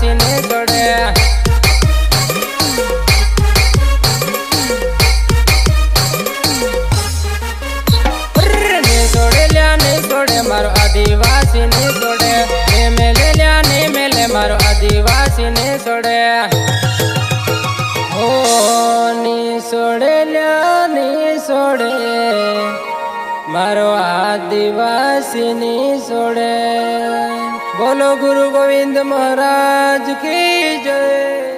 સીને જોડે મારો આદિવાસી ને જોડે ને મેલે લ્યા ને મેલે મારો આદિવાસી ને જોડે. ઓ ની સોડે લ્યા ની સોડે મારો આદિવાસીની છોડે. બોલો ગુરુ ગોવિંદ મહારાજ કી જય.